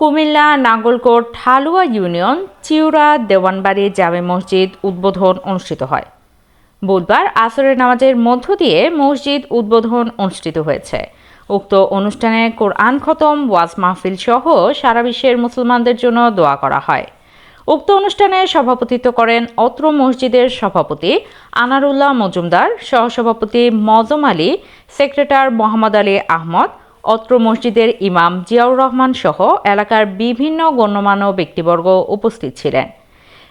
Comilla Nangalkot Halua union Chiura Dewanbari জামে মসজিদ উদ্বোধন অনুষ্ঠিত হয়। বুধবার আসরের নামাজের মধ্য দিয়ে মসজিদ উদ্বোধন অনুষ্ঠিত হয়েছে। উক্ত অনুষ্ঠানে কোরআন খতম, ওয়াজ মাহফিল সহ সারা বিশ্বের মুসলমানদের জন্য দোয়া করা হয়। উক্ত অনুষ্ঠানে সভাপতিত্ব করেন অত্র মসজিদের সভাপতি আনারুল্লাহ মজুমদার, সহসভাপতি মজম আলী, সেক্রেটার মোহাম্মদ আলী আহমদ অত্র মসজিদের ইমাম জিয়াউর রহমান সহ এলাকার বিভিন্ন গণ্যমান্য ব্যক্তিবর্গ উপস্থিত ছিলেন।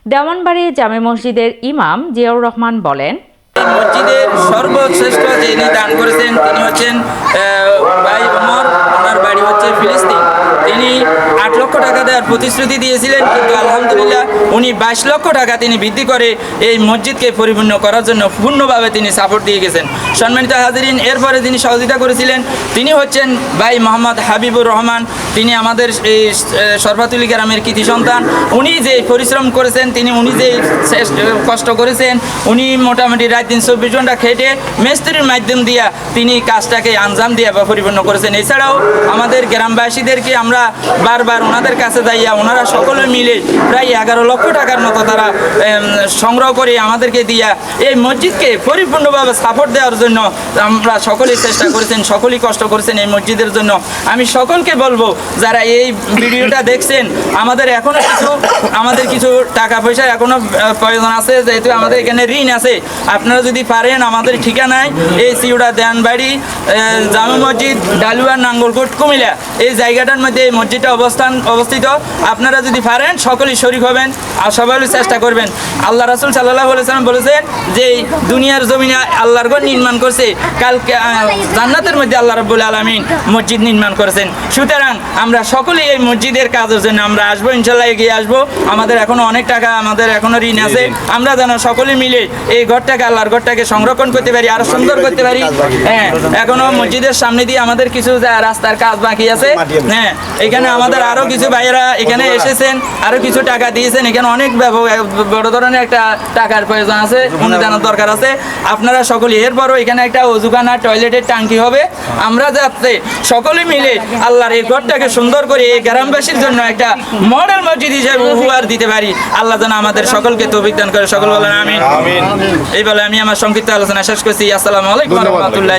দেওয়ানবাড়ি জামে মসজিদের ইমাম জিয়াউর রহমান বলেন, মসজিদের সর্বশ্রেষ্ঠ যিনি দান করেছেন তিনি হচ্ছেন ভাই ওমর। ওনার বাড়ি হচ্ছে ফিলিস্তিন। লক্ষ টাকা দেওয়ার প্রতিশ্রুতি দিয়েছিলেন, কিন্তু আলহামদুলিল্লাহ উনি বাইশ লক্ষ টাকা তিনি বৃদ্ধি করে এই মসজিদকে পরিপূর্ণ করার জন্য পূর্ণভাবে তিনি সাপোর্ট দিয়ে গেছেন। সম্মানিত হাজিরিন, এরপরে তিনি সহযোগিতা করেছিলেন। তিনি হচ্ছেন ভাই মোহাম্মদ হাবিবুর রহমান। তিনি আমাদের এই সর্বাতুলি গ্রামের কৃতি সন্তান। উনি যে পরিশ্রম করেছেন, তিনি উনি যে কষ্ট করেছেন, উনি মোটামুটি রাত দিন চব্বিশ ঘণ্টা খেটে মিস্ত্রির মাধ্যম দিয়া তিনি কাজটাকে আঞ্জাম দিয়া বা পরিপূর্ণ করেছেন। এছাড়াও আমাদের গ্রামবাসীদেরকে আমরা বারবার ওনাদের কাছে যাইয়া ওনারা সকলে মিলে প্রায় এগারো লক্ষ টাকার মতো তারা সংগ্রহ করে আমাদেরকে দিয়া এই মসজিদকে পরিপূর্ণভাবে সাপোর্ট দেওয়ার জন্য আমরা সকলেই চেষ্টা করেছেন, সকলেই কষ্ট করেছেন এই মসজিদের জন্য। আমি সকলকে বলব, যারা এই ভিডিওটা দেখছেন, আমাদের এখনও কিছু, আমাদের কিছু টাকা পয়সা এখনও প্রয়োজন আছে, যেহেতু আমাদের এখানে ঋণ আছে। আপনারা যদি পারেন আমাদের ঠিকানায়, এই সিউড়া দেয়ানবাড়ি জামে মসজিদ, ডালুয়া, নাঙ্গলকোট, কুমিল্লা, এই জায়গাটার মধ্যে এই মসজিদটা অবস্থান অবস্থিত। আপনারা যদি পারেন সকলেই শরিক হবেন আর সবাই চেষ্টা করবেন। আল্লাহ রাসুল সাল্লাহ বলেছেন বলেছেন যে দুনিয়ার জমিনে আল্লাহর ঘর নির্মাণ করছে কালকে জান্নাতের মধ্যে আল্লাহ রব্বুল আলমিন মসজিদ নির্মাণ করেছেন। সুতরাং আমরা সকলেই এই মসজিদের কাজের জন্য আমরা আসব ইনশাল্লাহ এগিয়ে আসব। আমাদের এখনও অনেক টাকা আমাদের এখনও ঋণ আছে। আমরা যেন সকলে মিলে এই ঘরটাকে আল্লাহর ঘরটাকে সংরক্ষণ করতে পারি আরও সুন্দর করতে পারি। হ্যাঁ এখনও মসজিদের সামনে দিয়ে আমাদের কিছু রাস্তার কাজ বাকি আছে। হ্যাঁ এখানে আমাদের আরও কিছু ভাইয়েরা এখানে এসেছেন আরও কিছু টাকা দিয়েছেন। এখানে অনেক বড় ধরনের একটা টাকার প্রয়োজন আছে অনুদানের দরকার আছে। আপনারা সকলে এরপরও এখানে একটা অজুখানা টয়লেটের টাঙ্কি হবে। আমরা যাতে সকলে মিলে আল্লাহর এই ঘরটাকে সুন্দর করে এই গ্রামবাসীর জন্য একটা মডেল মসজিদ হিসেবে উপহার দিতে পারি। আল্লাহ যেন আমাদের সকলকে তৌফিক দান করে। সকল বলেন আমিন। এই বলে আমি আমার সংক্ষিপ্ত আলোচনা শেষ করছি। আসসালামু আলাইকুম রহমতুল্লাহ